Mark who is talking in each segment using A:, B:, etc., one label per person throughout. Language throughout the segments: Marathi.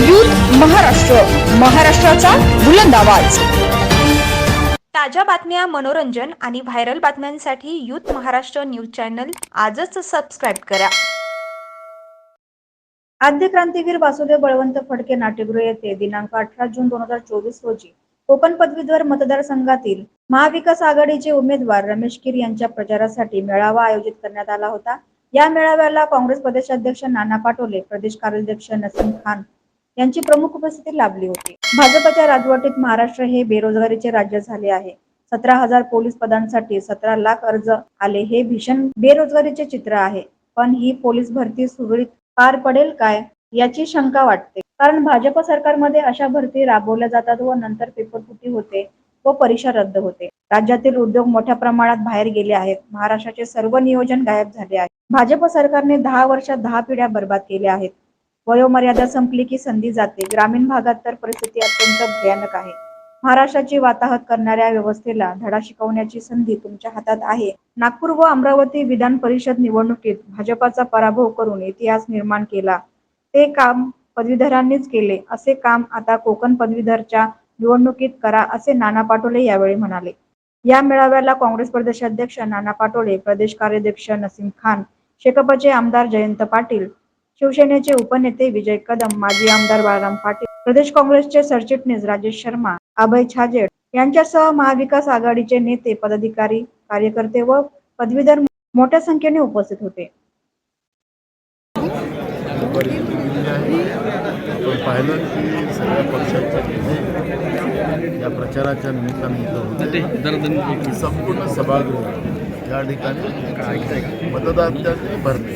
A: युथ महाराष्ट्र महाराष्ट्राचा बुलंद आवाज.
B: ताज्या बातम्या मनोरंजन आणि व्हायरल बातम्यांसाठी यूथ महाराष्ट्र न्यूज चॅनल आजच सबस्क्राईब करा.
C: आद्य क्रांतीवीर वासुदेव बळवंत फडके नाट्यगृह येथे दिनांक अठरा जून दोन हजार चोवीस रोजी कोकण पदवीधर मतदारसंघातील महाविकास आघाडीचे उमेदवार रमेश कीर यांच्या प्रचारासाठी मेळावा आयोजित करण्यात आला होता. या मेळाव्याला काँग्रेस प्रदेशाध्यक्ष नाना पाटोले प्रदेश कार्याध्यक्ष नसीम खान यांची प्रमुख उपस्थिती लाभली होती. भाजपच्या राजवटीत महाराष्ट्र हे बेरोजगारीचे राज्य झाले आहे. सतरा हजार पोलीस पदांसाठी सतरा लाख अर्ज आले हे भीषण बेरोजगारीचे चित्र आहे. पण ही पोलीस भरती सुरळीत पार पडेल काय याची शंका वाटते. कारण भाजप सरकारमध्ये अशा भरती राबवल्या जातात व नंतर पेपरफुटी होते व परीक्षा रद्द होते. राज्यातील उद्योग मोठ्या प्रमाणात बाहेर गेले आहेत. महाराष्ट्राचे सर्व नियोजन गायब झाले आहे. भाजप सरकारने दहा वर्षात दहा पिढ्या बर्बाद केल्या आहेत. वयोमर्यादा संपली की संधी जाते. ग्रामीण भागात तर परिस्थिती अत्यंत भयानक आहे. महाराष्ट्राची वाताहत करणाऱ्या व्यवस्थेला धडा शिकवण्याची संधी तुमच्या हातात आहे. नागपूर व अमरावती विधान परिषद निवडणुकीत भाजपाचा पराभव करून इतिहास निर्माण केला. ते काम पदवीधरांनीच केले. असे काम आता कोकण पदवीधरच्या निवडणुकीत करा असे नाना पाटोले यावेळी म्हणाले. या मेळाव्याला काँग्रेस प्रदेशाध्यक्ष नाना पाटोले प्रदेश कार्याध्यक्ष नसीम खान शेकपचे आमदार जयंत पाटील शिवसेनेचे उपनेते विजय कदम माजी आमदार बाळाराम पाटील प्रदेश काँग्रेसचे सरचिटणीस राजेश शर्मा अभय छाजेड यांच्यासह महाविकास आघाडीचे नेते पदाधिकारी कार्यकर्ते व पदवीधर मोठ्या संख्येने उपस्थित होते.
D: पाहिलं की सगळ्या पक्षांचे नेते या प्रचाराच्या निमित्ताने इथं होते. संपूर्ण सभागृह या ठिकाणी मतदात्यांनी भरले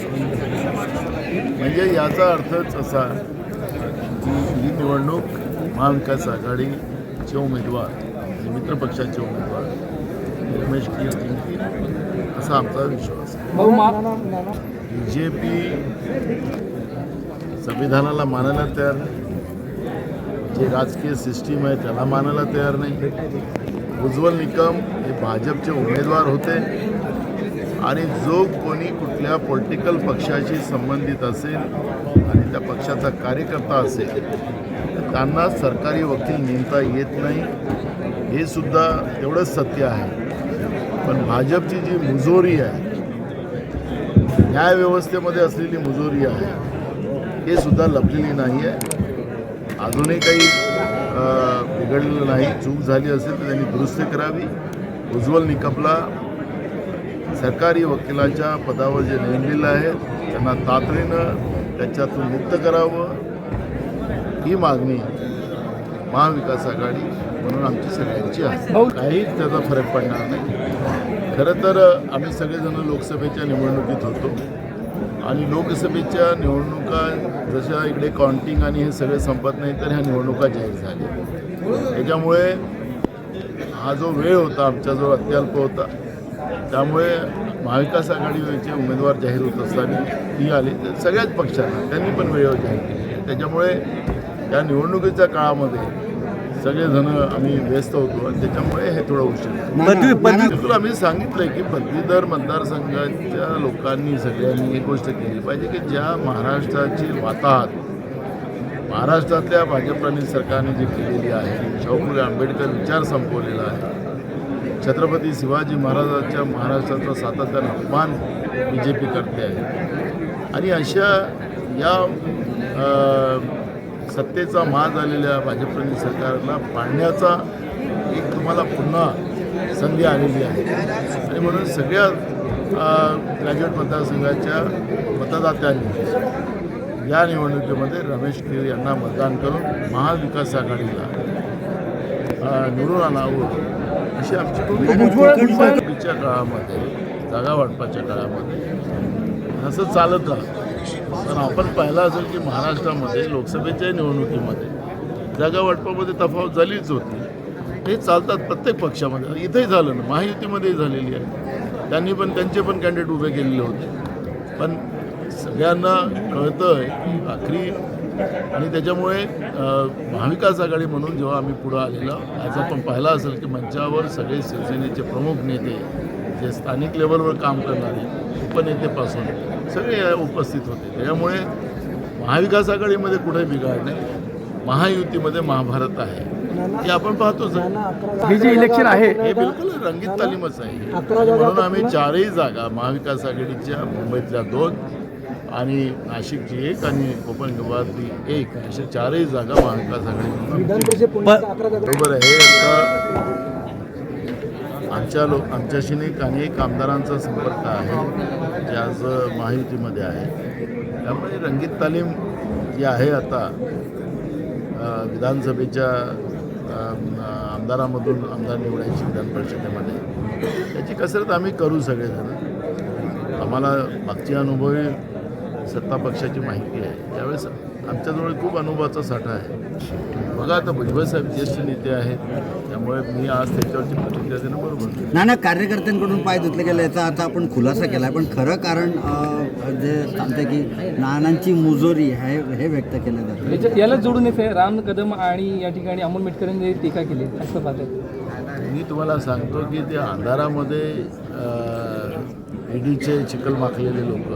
D: म्हणजे याचा अर्थच असा की ही निवडणूक महाविकास आघाडीचे उमेदवार आणि मित्रपक्षाचे उमेदवार रमेश कीर जिंकतील असा आमचा विश्वास आहे. बी जे पी संविधानाला मानायला तयार नाही. जे राजकीय सिस्टीम आहे त्याला मानायला तयार नाही. उज्ज्वल निकम हे भाजपचे उमेदवार होते. आणि जो कोणी कुठल्या पॉलिटिकल पक्षाशी संबंधित असेल आणि त्या पक्षाचा कार्यकर्ता असेल तर त्यांना सरकारी वकील नेमता येत नाही हे सुद्धा तेवढंच सत्य आहे. पण भाजपची जी मुजोरी आहे न्यायव्यवस्थेमध्ये असलेली मुजोरी आहे हे सुद्धा लपलेली नाही आहे अजूनही काही बिघडलेलं नाही. चूक झाली असेल तर त्यांनी दुरुस्ती करावी. उज्ज्वल निकपला सरकारी वकिलाच्या पदावर जे नेमलेलं आहे त्यांना तातडीनं त्याच्यातून मुक्त करावं. ही मागणी महाविकास आघाडी म्हणून आमची सगळ्यांची आहे. काहीच त्याचा फरक पडणार नाही. खरं तर आम्ही सगळेजण लोकसभेच्या निवडणुकीत होतो. आणि लोकसभेच्या निवडणुका जशा इकडे काउंटिंग आणि हे सगळे संपत नाही तर ह्या निवडणुका जाहीर झाल्या. त्याच्यामुळे हा जो वेळ होता आमच्याजवळ अत्यल्प होता त्यामुळे महाविकास आघाडीचे उमेदवार जाहीर होत असताना ती आली. तर सगळ्याच पक्षांना त्यांनी पण वेळेवर जाहीर केली. त्याच्यामुळे या निवडणुकीच्या काळामध्ये सगळेजण आम्ही व्यस्त होतो आणि त्याच्यामुळे हे थोडं उशीर आम्ही सांगितलंय की पदवीधर मतदारसंघाच्या लोकांनी सगळ्यांनी एक गोष्ट केली पाहिजे की ज्या महाराष्ट्राची वाताहत महाराष्ट्रातल्या भाजपराणी सरकारने जी केलेली आहे शाहू आंबेडकर विचार संपवलेला आहे छत्रपती शिवाजी महाराजांच्या महाराष्ट्राचा सातत्यानं अपमान बी जे पी करते आहे. आणि अशा या सत्तेचा माज झालेल्या भाजपनी सरकारला पाडण्याचा एक तुम्हाला पुन्हा संधी आलेली आहे. आणि म्हणून सगळ्या ग्रॅज्युएट मतदारसंघाच्या मतदात्यांनी या निवडणुकीमध्ये रमेश कीर यांना मतदान करून महाविकास आघाडीला निवडून आणावं. अशी आमची निवडणुकीच्या काळामध्ये जागा वाटपाच्या काळामध्ये असं चालत राहतं. पण आपण पाहिलं असेल की महाराष्ट्रामध्ये लोकसभेच्या निवडणुकीमध्ये जागा वाटपामध्ये तफावत झालीच होती. हे चालतात प्रत्येक पक्षामध्ये. इथंही झालं ना महायुतीमध्येही झालेली आहे. त्यांनी पण त्यांचे पण कॅन्डिडेट उभे केलेले होते. पण सगळ्यांना कळतं की आखरी आणि त्याच्यामुळे महाविकास आघाडी म्हणून जेव्हा आम्ही पुढं आलेलो आज आपण पाहिलं असेल की मंचावर सगळे शिवसेनेचे प्रमुख नेते जे स्थानिक लेवलवर काम करणारे उपनेतेपासून सगळे उपस्थित होते. त्याच्यामुळे महाविकास आघाडीमध्ये कुठे बिघाड नाही. महायुतीमध्ये महाभारत आहे. हे आपण पाहतोच
E: हे जे इलेक्शन आहे
D: हे बिलकुल रंगीत तालीमच आहे. म्हणून आम्ही चारही जागा महाविकास आघाडीच्या मुंबईतल्या दोन आणि नाशिकची एक आणि कोकण विभागातली एक अशा चारही जागा महाविकास आघाडी बरोबर आहे. आता आमच्या लोक आमच्याशी नाही अनेक आमदारांचा संपर्क आहे जे आज महायुतीमध्ये आहे. त्यामुळे रंगीत तालीम जी आहे आता विधानसभेच्या आमदारामधून आमदार निवडायची विधान परिषदेमध्ये त्याची कसरत आम्ही करू सगळेजण. आम्हाला मागची अनुभवी सत्ता पक्षाची माहिती आहे. त्यावेळेस आमच्याजवळ खूप अनुभवाचा साठा आहे. बघा आता भुजबळसाहेब ज्येष्ठ नेते आहेत. त्यामुळे मी आज त्याच्यावरची प्रतिक्रिया देणं बरोबर
F: नाना कार्यकर्त्यांकडून पाय धुतले गेले याचा आता आपण खुलासा केला पण खरं कारण जे सांगते की नानांची मुजोरी हे हे व्यक्त केलं जातं.
E: याच्या- याला जोडून येते राम कदम आणि या ठिकाणी अमोल मेटकरांनी टीका केली. असं पाहतंय.
D: मी तुम्हाला सांगतो की त्या अंधारामध्ये ईडीचे चिखल माखलेले लोक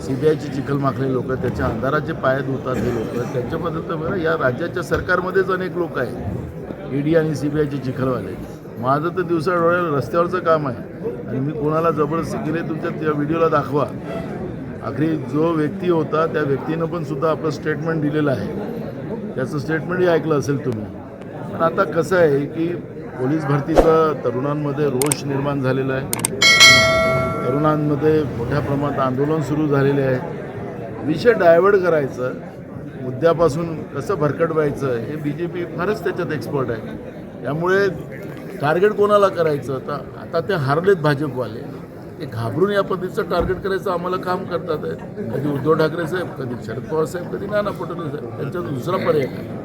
D: सी बी आयची चिखलमाखले लोक त्याच्या अंधाराचे पाय धुतात हे लोक त्यांच्याबद्दल तर बरं या राज्याच्या सरकारमध्येच अनेक लोक आहेत. ईडी आणि सी बी आयचे चिखलवाले. माझं तर दिवसा डोळ्याला रस्त्यावरचं काम आहे. आणि मी कोणाला जबरदस्ती केले तुमच्या त्या व्हिडिओला दाखवा. आखरी जो व्यक्ती होता त्या व्यक्तीनं पण सुद्धा आपलं स्टेटमेंट दिलेलं आहे. त्याचं स्टेटमेंटही ऐकलं असेल तुम्ही. पण आता कसं आहे की पोलीस भरतीचा तरुणांमध्ये रोष निर्माण झालेला आहे. तरुणांमध्ये मोठ्या प्रमाणात आंदोलन सुरू झालेले आहे. विषय डायव्हर्ट करायचं मुद्द्यापासून कसं भरकट व्हायचं हे बी जे पी फारच त्याच्यात एक्सपर्ट आहे. त्यामुळे टार्गेट कोणाला करायचं? तर आता ते हारलेत भाजपवाले. ते घाबरून या पद्धतीचं टार्गेट करायचं आम्हाला काम करतात. आहेत कधी उद्धव ठाकरे साहेब कधी शरद पवार साहेब कधी नाना पटोले साहेब. त्यांचा दुसरा पर्याय आहे